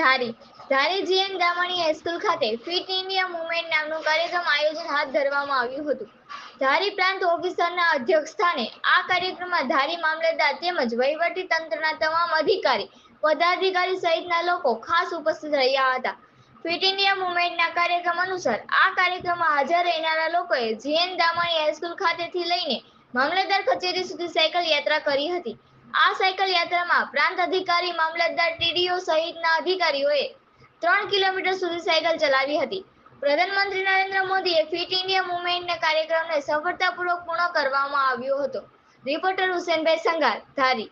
Dhari. Dhari GN Gamani high school ખાતે fit India movement નામનું કાર્યક્રમ આયોજન હાથ ધરવામાં આવ્યું હતું. ધારી પ્રાંત ઓફિસરના અધ્યક્ષ આ કાર્યક્રમમાં ધારી મામલતદાર તેમજ વહીવટી તંત્રના તમામ અધિકારી, પદાધિકારી સહિતના લોકો ખાસ ઉપસ્થિત રહ્યા હતા. ફિટ ઇન્ડિયા મુવમેન્ટના કાર્યક્રમ અનુસાર આ કાર્યક્રમમાં હાજર રહેનારા લોકોએ જીએન દામણી હાઈસ્કૂલ ખાતેથી લઈને મામલતદાર કચેરી સુધી સાયકલ યાત્રા કરી હતી. આ સાયકલ યાત્રામાં પ્રાંત અધિકારી, મામલતદાર, ટીડીઓ સહિતના અધિકારીઓએ ત્રણ કિલોમીટર સુધી સાયકલ ચલાવી હતી. પ્રધાનમંત્રી નરેન્દ્ર મોદીએ ફિટ ઇન્ડિયા મુવમેન્ટના કાર્યક્રમને સફળતાપૂર્વક પૂર્ણ કરવામાં આવ્યો હતો. રિપોર્ટર હુસેનભાઈ સંઘાર ધારી.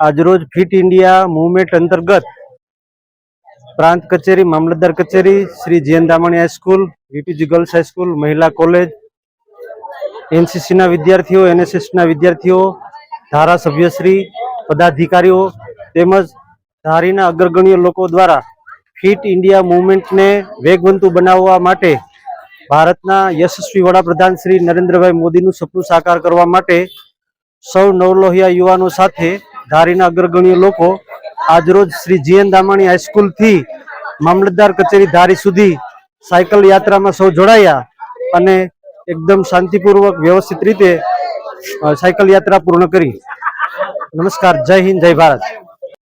આજરોજ ફિટ ઇન્ડિયા મુવમેન્ટ અંતર્ગત પ્રાંત કચેરી, મામલતદાર કચેરી, Shri GN Damani high school VPG girls high school મહિલા કોલેજ એનસીસીના વિદ્યાર્થીઓ એનએસએસના વિદ્યાર્થીઓ ધારાસભ્યશ્રી પદાધિકારીઓ તેમજ ધારીના અગ્રગણ્ય લોકો દ્વારા ફિટ ઇન્ડિયા મુવમેન્ટને વેગવંતુ બનાવવા માટે ભારતના યશસ્વી વડાપ્રધાન શ્રી નરેન્દ્રભાઈ મોદીનું સપનું સાકાર કરવા માટે સૌ નવલોહિયા યુવાનો સાથે ધારીના અગ્રગણ્ય લોકો આજરોજ શ્રી જીએન દામાણી હાઈસ્કૂલથી મામલતદાર કચેરી ધારી સુધી સાયકલ યાત્રામાં સૌ જોડાયા અને એકદમ શાંતિપૂર્વક વ્યવસ્થિત રીતે સાયકલ યાત્રા પૂર્ણ કરી. નમસ્કાર, જય હિન્દ, જય ભારત.